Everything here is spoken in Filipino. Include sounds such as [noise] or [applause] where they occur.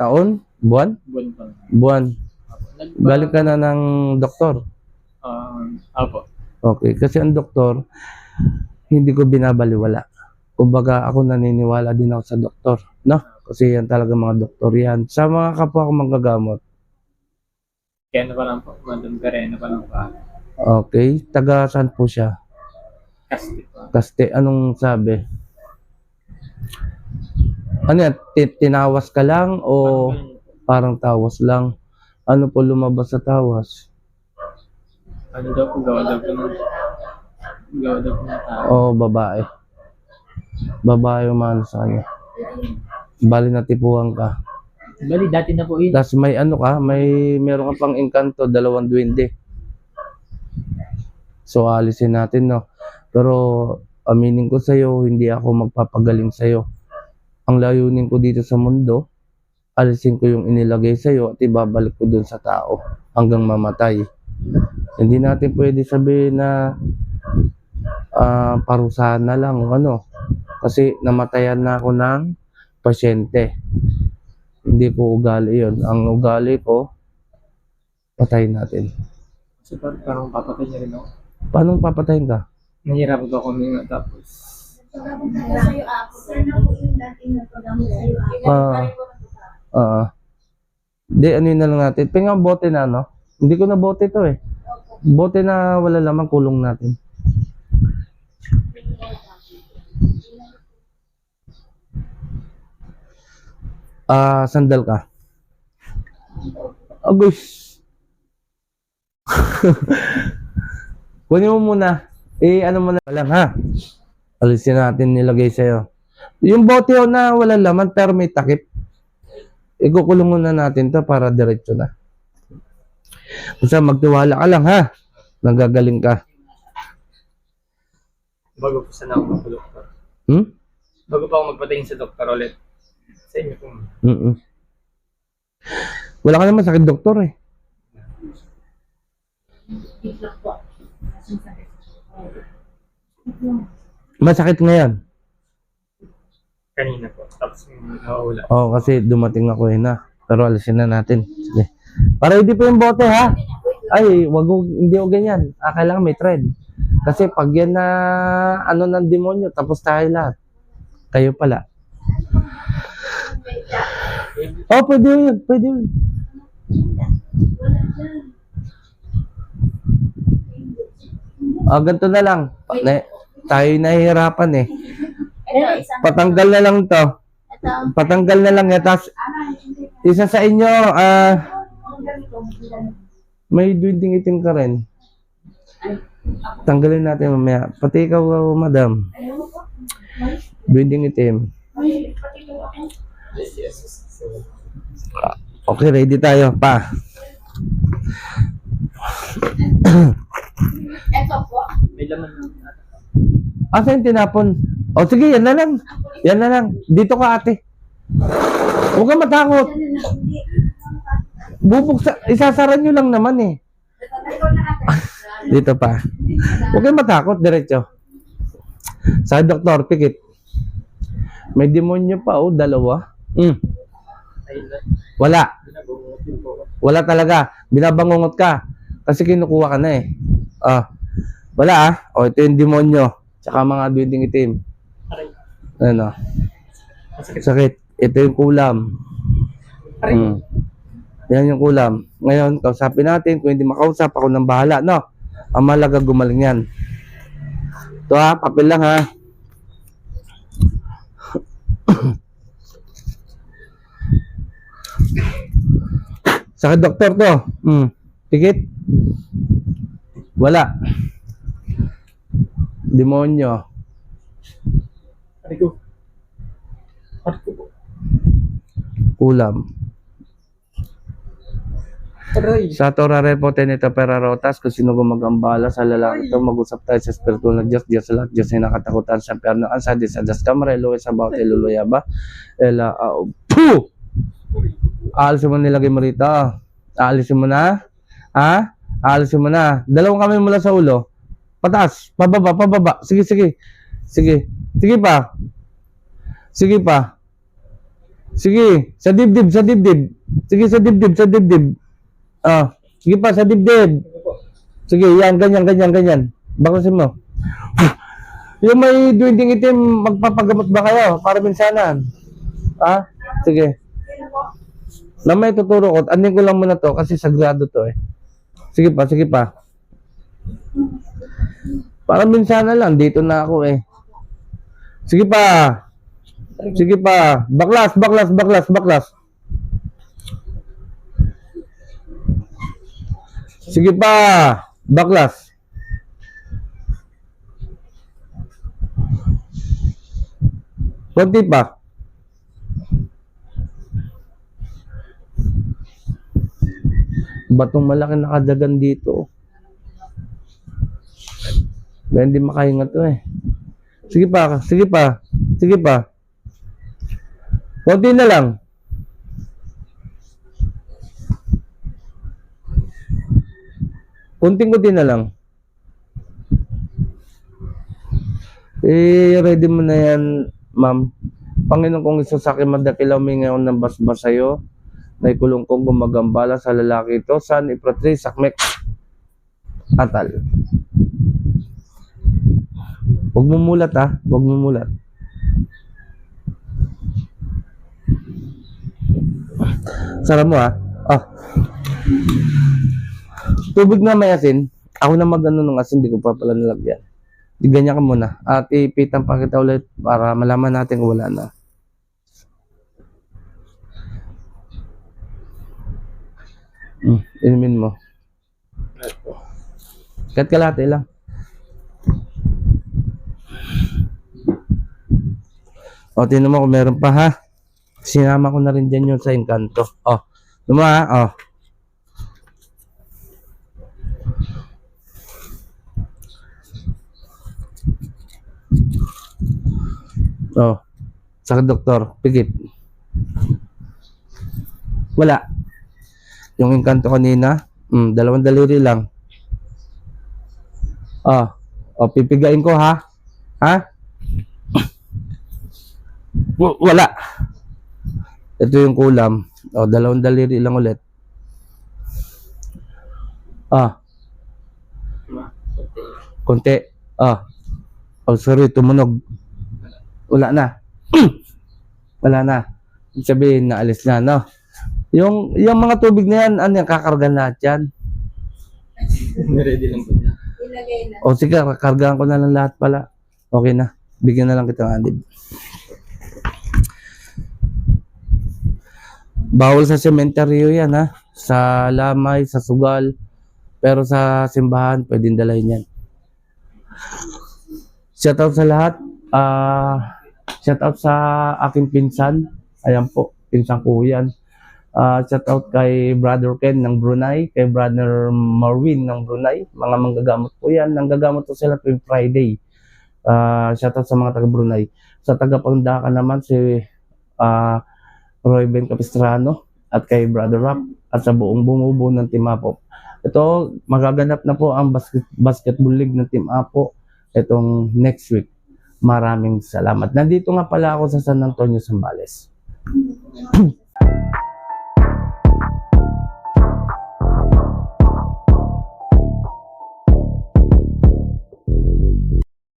Taon? Buwan? Buwan pa. Buwan. Galing ka na ng doktor. Um, apo. Okay. Kasi ang doktor, hindi ko binabaliwala. Kumbaga, ako naniniwala din ako sa doktor. No? Kasi yan talaga mga doktor yan. Sa mga kapwa ko manggagamot. Kaya na pa lang po. Madam Perena pa lang pa. Okay. Taga saan po siya? Kasti pa. Kaste, anong sabi? Ano yan? Ti- Tinawas ka lang o parang tawas lang? Ano po lumabas sa tawas? Ano daw po gawa daw po ng gawa daw po ng tao. O babae? Babae umano sa kanya. Bali natipuhan ka. Bali, dati na po yun. Tapos may ano ka, may meron ka pang engkanto, dalawang duwende. So alisin natin no. Pero aminin ko sa hindi ako magpapagaling sa Ang layunin ko dito sa mundo, alisin ko yung inilagay sa at ibabalik ko dun sa tao hanggang mamatay. Hindi natin pwede sabihin na ah, parusahan na lang ano. Kasi namatayan na ako ng pasyente. Hindi ko ugali yon. Ang ugali ko, patayin natin. Kasi parang, parang papatay niya rin ako. Paano papatayin ka? Nahihirapan po ako minga tapos. Po ako. Ah, ah. Di, ano yun na lang natin. Pinga bote na, no? Hindi ko na bote to eh. Bote na wala lamang kulong natin. Ah, sandal ka. Agus. [laughs] Kunin mo muna. Eh, ano mo na lang ha. Alisin natin nilagay sa'yo. Yung bote na wala laman pero may takip. Ikukulong muna natin to para diretso na. Basta magtiwala ka lang ha. Nagagaling ka. Bago po sana ako magpa-doktor. Hmm? Bago pa ako magpatingin sa doktor ulit. Sa inyo po. Mm Wala ka naman sakit doktor eh. Masakit ngayon. Kanina po. Tapos nawawala. Oo, kasi dumating ako eh na. Pero alisin na natin. Sige. Para hindi pa yung bote ha. Ay, wag mo- hindi o ganyan. Ah, kailangan may thread. Kasi pag yan na ano ng demonyo, tapos tayo lahat. Kayo pala. Oh, pwede yun. Pwede yun. Ah, ganito na lang. Pa- na, tayo nahihirapan eh. Patanggal na lang to. Patanggal na lang yan. Tapos, isa sa inyo, ah, may duwinding itim ka rin. Tanggalin natin mamaya. Pati ikaw, madam. Duwinding itim. Okay, ready tayo. Pa. Ito po. may laman na. Asa yung tinapon? O sige, yan na lang. Yan na lang. Dito ka ate. Huwag kang matakot. Bubuksa, isasara nyo lang naman eh. Dito pa. Huwag kang matakot, diretso. Sa doktor, pikit. May demonyo pa, oh, dalawa. Na. Wala. Wala talaga. Binabangungot ka. Kasi kinukuha ka na eh. Ah. Wala ah. O, ito yung demonyo. Tsaka mga building itim. Ano? Sakit. Ito yung kulam. Mm. Yan yung kulam. Ngayon, kausapin natin. Kung hindi makausap, ako nang bahala, no? Ang malaga gumaling yan. Ito ha, papel lang ha. Sakit doktor to. Hmm. Tikit? Wala. Demonyo. Aray ko. Aray ko po. Kulam. Aray. Sa Torah Repote nito pera rotas, kung sino gumagambala sa lalaki ito, mag-usap tayo sa spiritual na Diyos, Diyos sa lahat, Diyos na nakatakutan sa perno, ang sa Diyos, sa Diyos kamara, Elohe sa bawat iluluya ba? Ela, uh, puh! Aalisin mo nilagay mo rito. Aalisin mo na? Ha? Aalisin mo na. Dalawang kamay mula sa ulo. Pataas. Pababa, pababa. Sige, sige. Sige. Sige pa. Sige pa. Sige. Sa dibdib, sa dibdib. Sige, sa dibdib, sa dibdib. Ah. Sige pa, sa dibdib. Sige, yan, ganyan, ganyan, ganyan. Baklasin mo. [sighs] Yung may duwinding itim, magpapagamot ba kayo? Para minsanan. Ah? Sige. Na may tuturo ko, andin ko lang muna to kasi sagrado to eh. Sige pa, sige pa. Para minsanan lang, dito na ako eh. Sige pa. Sige pa. Baklas, baklas, baklas, baklas. Sige pa. Baklas. Konti pa. Batong malaki nakadagan dito. Kaya hindi makahinga to eh. Sige pa, sige pa, sige pa. Konti na lang. Kunting-kunti na lang. Eh, ready mo na yan, ma'am. Panginoon kong isa sa akin madakilaw may ngayon ng basbas sa'yo. Naikulong kong gumagambala sa lalaki ito. San ipratri sakmek atal. Huwag mo mulat ha. Huwag mo mulat. Sarap mo ha. Ah. Tubig na may asin. Ako na magano ng asin, di ko pa pala nilagyan. Di ganyan ka muna. At ipitan pa kita ulit para malaman natin kung wala na. Mm, inumin mo. Kat kalate lang. O, tinan mo kung meron pa ha. Sinama ko na rin dyan yun sa Encanto. O, tuma ha. O. O. Sa doktor, pigit. Wala. Yung Encanto kanina, mm, dalawang daliri lang. Ah, o pipigain ko ha. Ha? W- wala. Ito yung kulam. O, dalawang daliri lang ulit. Ah, konti. Ah. Oh, sorry, tumunog. Wala na. [clears throat] wala na. Sabihin, naalis na, no? Yung, yung mga tubig na yan, ano yan, kakarga lahat yan. Ready lang po niya. Ilagay na. O sige, kargahan ko na lang lahat pala. Okay na. Bigyan na lang kita ng alib. Bawal sa sementeryo yan ha. Sa lamay, sa sugal. Pero sa simbahan, pwedeng dalhin yan. Shoutout sa lahat. Ah, shoutout sa aking pinsan. Ayan po, pinsan ko yan. Ah, shoutout kay Brother Ken ng Brunei, kay Brother Marvin ng Brunei. Mga manggagamot po yan. Nanggagamot po sila tuwing Friday. Ah, shoutout sa mga taga Brunei. Sa taga Pandakan naman si ah, Roy Ben Capistrano at kay Brother Rap at sa buong bumubuo ng Team Apo. Ito, magaganap na po ang basket, basketball league ng Team Apo itong next week. Maraming salamat. Nandito nga pala ako sa San Antonio, Zambales. [clears throat]